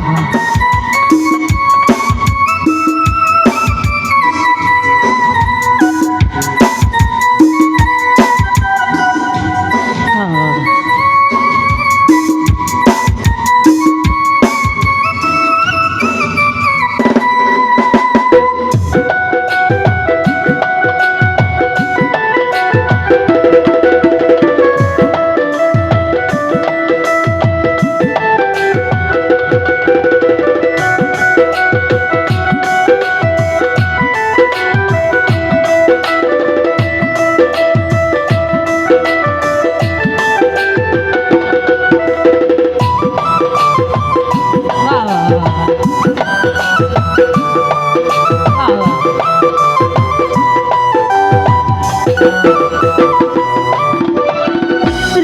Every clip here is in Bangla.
problems.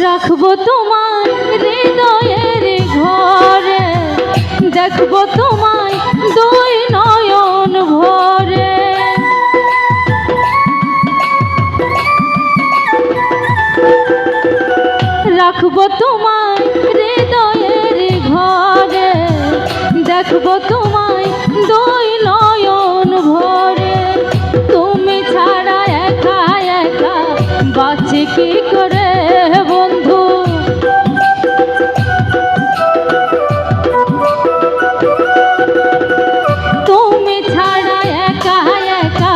রাখব তোমায় হৃদয়ের ঘরে, দেখব তোমায় দুই নয়ন ভরে। রাখব তোমায় হৃদয়ের ঘরে, দেখব তোমায় একা বাঁচি কি করে বন্ধু? তুমি ছাড়া একা একা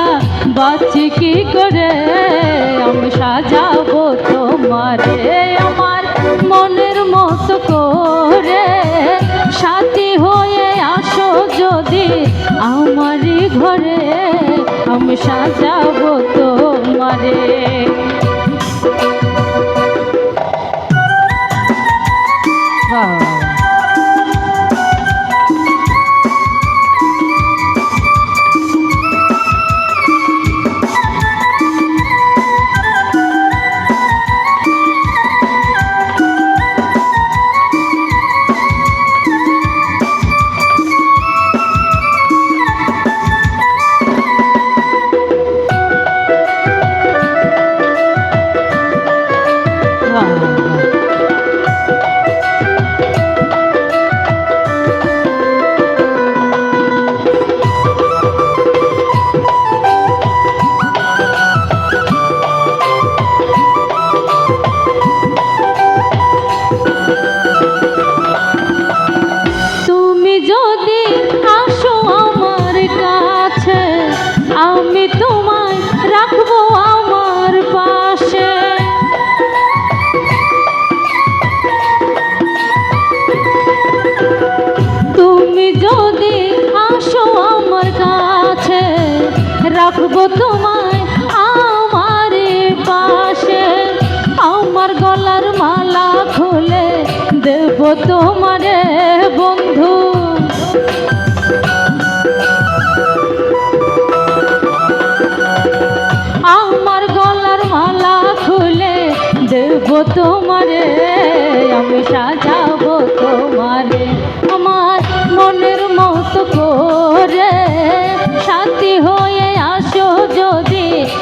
বাঁচি কি করে? আমি সাজাবো তোমারে আমার মনের মতো করে। সাথী হয়ে আসো যদি আমারই ঘরে, আমি সাজাবো তোমারে রাখব তোমায় আমার পাশে। আমার গলার মালা খুলে দেব তোমারে বন্ধু। আমার গলার মালা খুলে দেব তোমারে। আমি সাজাবো তোমারে আমার মনের মতো করে। সাথী হয়ে